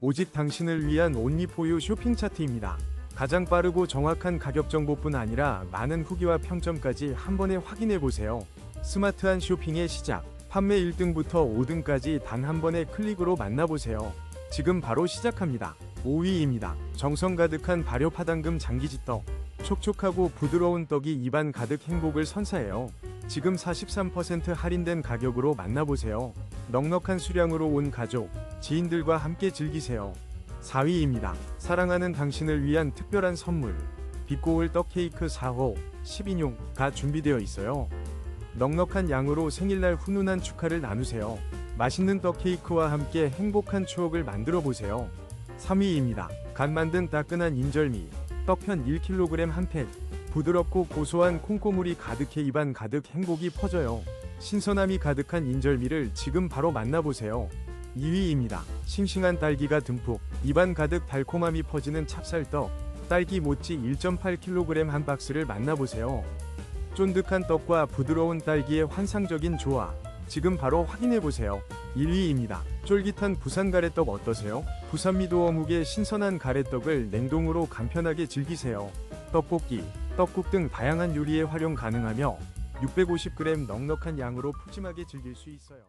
오직 당신을 위한 온리포유 쇼핑 차트입니다. 가장 빠르고 정확한 가격 정보뿐 아니라 많은 후기와 평점까지 한 번에 확인해 보세요. 스마트한 쇼핑의 시작. 판매 1등부터 5등까지 단 한 번의 클릭으로 만나보세요. 지금 바로 시작합니다. 5위입니다. 정성 가득한 발효 파당금 장기지떡. 촉촉하고 부드러운 떡이 입안 가득 행복을 선사해요. 지금 43% 할인된 가격으로 만나보세요. 넉넉한 수량으로 온 가족, 지인들과 함께 즐기세요. 4위입니다. 사랑하는 당신을 위한 특별한 선물. 빛고울 떡 케이크 4호 10인용가 준비되어 있어요. 넉넉한 양으로 생일날 훈훈한 축하를 나누세요. 맛있는 떡 케이크와 함께 행복한 추억을 만들어 보세요. 3위입니다. 간 만든 따끈한 인절미. 떡편 1kg 한 팩. 부드럽고 고소한 콩고물이 가득해 입안 가득 행복이 퍼져요. 신선함이 가득한 인절미를 지금 바로 만나보세요. 2위입니다. 싱싱한 딸기가 듬뿍, 입안 가득 달콤함이 퍼지는 찹쌀떡, 딸기 모찌 1.8kg 한 박스를 만나보세요. 쫀득한 떡과 부드러운 딸기의 환상적인 조화. 지금 바로 확인해보세요. 1위입니다. 쫄깃한 부산 가래떡 어떠세요? 부산미도 어묵의 신선한 가래떡을 냉동으로 간편하게 즐기세요. 떡볶이, 떡국 등 다양한 요리에 활용 가능하며 650g 넉넉한 양으로 푸짐하게 즐길 수 있어요.